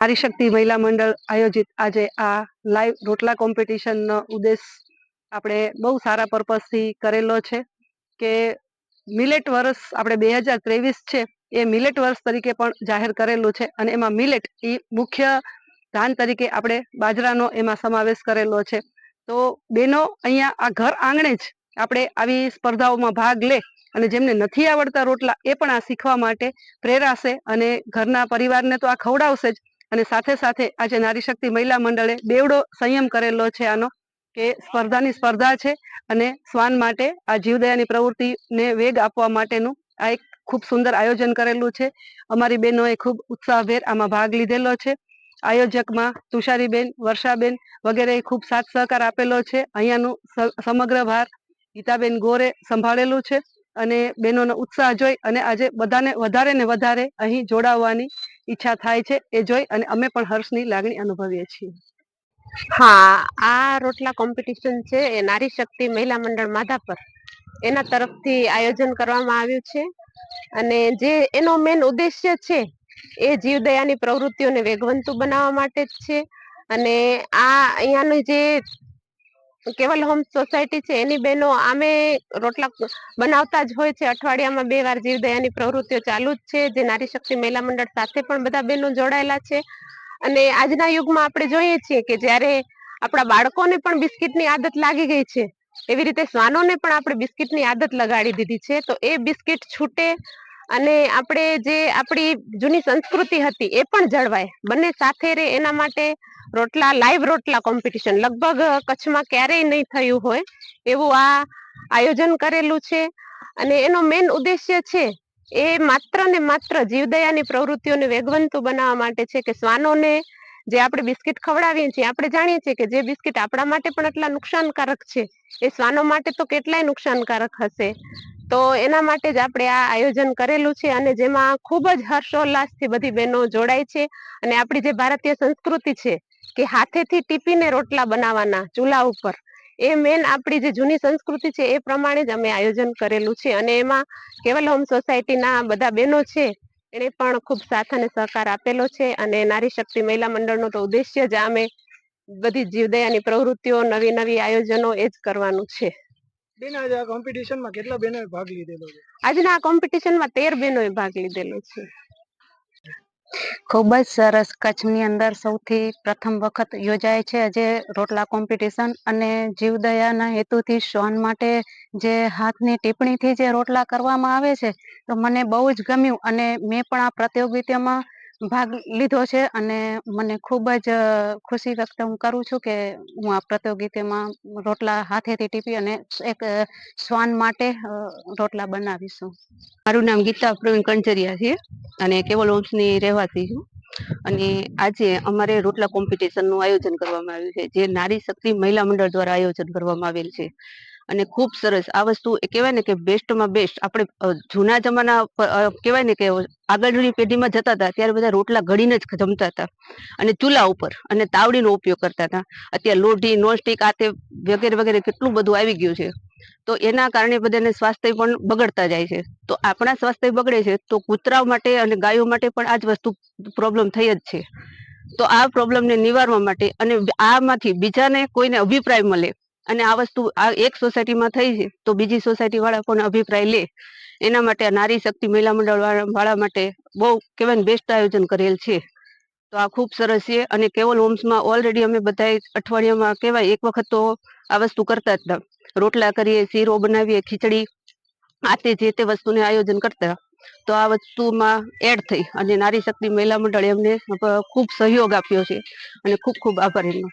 નારી શક્તિ મહિલા મંડળ આયોજિત આજે આ લાઈવ રોટલા કોમ્પિટિશનનો ઉદ્દેશ આપણે બહુ સારા પર્પઝથી કરેલો છે કે મિલેટ વર્ષ આપણે બે હજાર ત્રેવીસ છે એ મિલેટ વર્ષ તરીકે પણ જાહેર કરેલું છે અને એમાં મિલેટ એ મુખ્ય ધાન તરીકે આપણે બાજરાનો એમાં સમાવેશ કરેલો છે. તો બેનો અહીંયા આ ઘર આંગણે જ આપણે આવી સ્પર્ધાઓમાં ભાગ લે અને જેમને નથી આવડતા રોટલા એ પણ આ શીખવા માટે પ્રેરાશે અને ઘરના પરિવારને તો આ ખવડાવશે જ અને સાથે સાથે આજે નારી શક્તિ મહિલા મંડળે બેવડો સંયમ કરેલો છે આનો, કે સ્પર્ધાની સ્પર્ધા છે અને શ્વાન માટે આ જીવદયાની પ્રવૃત્તિને વેગ આપવા માટેનું આ એક ખૂબ સુંદર આયોજન કરેલું છે. અમારી બહેનોએ ખૂબ ઉત્સાહભેર આમાં ભાગ લીધેલો છે. આયોજકમાં તુષારીબેન, વર્ષાબેન વગેરે ખૂબ સાથ સહકાર આપેલો છે. અહીંયાનું સમગ્ર ભાર ગીતાબેન ગોરે સંભાળેલું છે અને બહેનોનો ઉત્સાહ જોઈ અને આજે બધાને વધારે ને વધારે અહીં જોડાવવાની ઈચ્છા થાય છે એ જોઈ અને અમે પણ હર્ષની લાગણી અનુભવીએ છીએ. હા, આ રોટલા કોમ્પિટિશન છે એ નારી શક્તિ મહિલા મંડળ માધાપર એના તરફથી આયોજન કરવામાં આવ્યું છે. અને જે એનો મેન ઉદ્દેશ્ય છે એ જીવદયાની પ્રવૃત્તિઓને વેગવંતુ બનાવવા માટે જ છે. અને આ અહીંયાની જે કેવલ હોમ સોસાયટી છે, એની બહેનો આમે રોટલા બનાવતા જ હોય છે. અઠવાડિયામાં બે વાર જીવદયાની પ્રવૃત્તિઓ ચાલુ જ છે, જે નારી શક્તિ મહિલા મંડળ સાથે પણ બધા બહેનો જોડાયેલા છે. અને આજના યુગમાં આપણે જોઈએ છીએ કે જ્યારે આપણા બાળકોને પણ બિસ્કિટની આદત લાગી ગઈ છે, એવી રીતે શ્વાનોને પણ આપણે બિસ્કિટની આદત લગાડી દીધી છે. તો એ બિસ્કિટ છૂટે અને આપણે જે આપણી જૂની સંસ્કૃતિ હતી એ પણ જળવાય. બંને સાથે રહે એના માટે રોટલા લાઈવ રોટલા કોમ્પિટિશન લગભગ કચ્છમાં ક્યારેય નહીં થયું હોય એવું આ આયોજન કરેલું છે. અને એનો મેન ઉદ્દેશ્ય છે, એ માત્ર ને માત્ર જીવદયાની પ્રવૃત્તિઓને વેગવંતુ બનાવવા માટે છે કે શ્વાનોને જે આપણે બિસ્કિટ ખવડાવીએ છીએ, આપણે જાણીએ છીએ કે જે બિસ્કિટ આપણા માટે પણ એટલા નુકસાનકારક છે. એ શ્વાનો માટે તો કેટલાય નુકસાનકારક હશે. તો એના માટે જ આપણે આ આયોજન કરેલું છે અને જેમાં ખૂબ જ હર્ષોલ્લાસથી બધી બહેનો જોડાય છે. અને આપણી જે ભારતીય સંસ્કૃતિ છે કે હાથેથી ટીપીને રોટલા બનાવવાના ચૂલા ઉપર. એ મેન આપણી જે જૂની સંસ્કૃતિ છે એ પ્રમાણે જ અમે આયોજન કરેલું છે અને એમાં કેવલ હોમ સોસાયટીના બધા બહેનો છે એણે પણ ખૂબ સાથ અને સહકાર આપેલો છે અને નારી શક્તિ મહિલા મંડળનો તો ઉદ્દેશ્ય જ અમે બધી જીવદયાની પ્રવૃત્તિઓ નવી નવી આયોજનો એ જ કરવાનું છે. બેન આજે આ કોમ્પિટિશનમાં કેટલા બહેનોએ ભાગ લીધેલો છે? આજના આ કોમ્પિટિશનમાં તેર બહેનોએ ભાગ લીધેલો છે. ખૂબ જ સરસ કચ્છની અંદર સૌથી પ્રથમ વખત યોજાય છે જે રોટલા કોમ્પિટિશન અને જીવદયાના હેતુથી શ્વાન માટે જે હાથની ટીપણીથી જે રોટલા કરવામાં આવે છે, તો મને બહુ જ ગમ્યું અને મેં પણ આ પ્રતિયોગિતામાં ભાગ લીધો છે અને મને ખૂબ જ ખુશી વ્યક્ત હું કરું છું કે હું આ પ્રતિયોગિતામાં રોટલા હાથેથી ટીપી અને એક શ્વાન માટે રોટલા બનાવીશું. મારું નામ ગીતા પ્રવીણ કંચરિયા છે અને કેવલ વંશની રહેવાસી છું. અને આજે અમારે રોટલા કોમ્પિટિશનનું આયોજન કરવામાં આવ્યું છે. જે નારી શક્તિ મહિલા મંડળ દ્વારા આયોજન કરવામાં આવેલ છે. અને ખૂબ સરસ. આ વસ્તુ કહેવાય ને કે બેસ્ટમાં બેસ્ટ આપણે જૂના જમાના કહેવાય ને કે આગળની પેઢીમાં જતા હતા, ત્યારે બધા રોટલા ઘડીને જ જમતા હતા અને ચૂલા ઉપર અને તાવડીનો ઉપયોગ કરતા હતા. અત્યારે લોઢી, નોનસ્ટિક, આ તે વગેરે વગેરે કેટલું બધું આવી ગયું છે. તો એના કારણે બધાને સ્વાસ્થ્ય પણ બગડતા જાય છે. તો આપણા સ્વાસ્થ્ય બગડે છે, તો કૂતરાઓ માટે અને ગાયો માટે પણ આ જ વસ્તુ પ્રોબ્લેમ થઈ જ છે. તો આ પ્રોબ્લેમને નિવારવા માટે અને આમાંથી બીજાને કોઈને અભિપ્રાય મળે અને આ વસ્તુ આ એક સોસાયટીમાં થઈ છે, તો બીજી સોસાયટી વાળા પણ અભિપ્રાય લે. એના માટે નારી શક્તિ મહિલા મંડળ વાળા માટે બહુ કહેવાય બેસ્ટ આયોજન કરેલ છે. તો આ ખૂબ સરસ છે અને કેવલ હોમ્સમાં ઓલરેડી અમે બધા અઠવાડિયામાં કહેવાય એક વખત તો આ વસ્તુ કરતા જ હતા. રોટલા કરીએ, શીરો બનાવીએ, ખીચડી આ તે જે તે વસ્તુને આયોજન કરતા. તો આ વસ્તુમાં એડ થઈ અને નારી શક્તિ મહિલા મંડળે અમને ખૂબ સહયોગ આપ્યો છે. અને ખૂબ ખૂબ આભાર એમનો.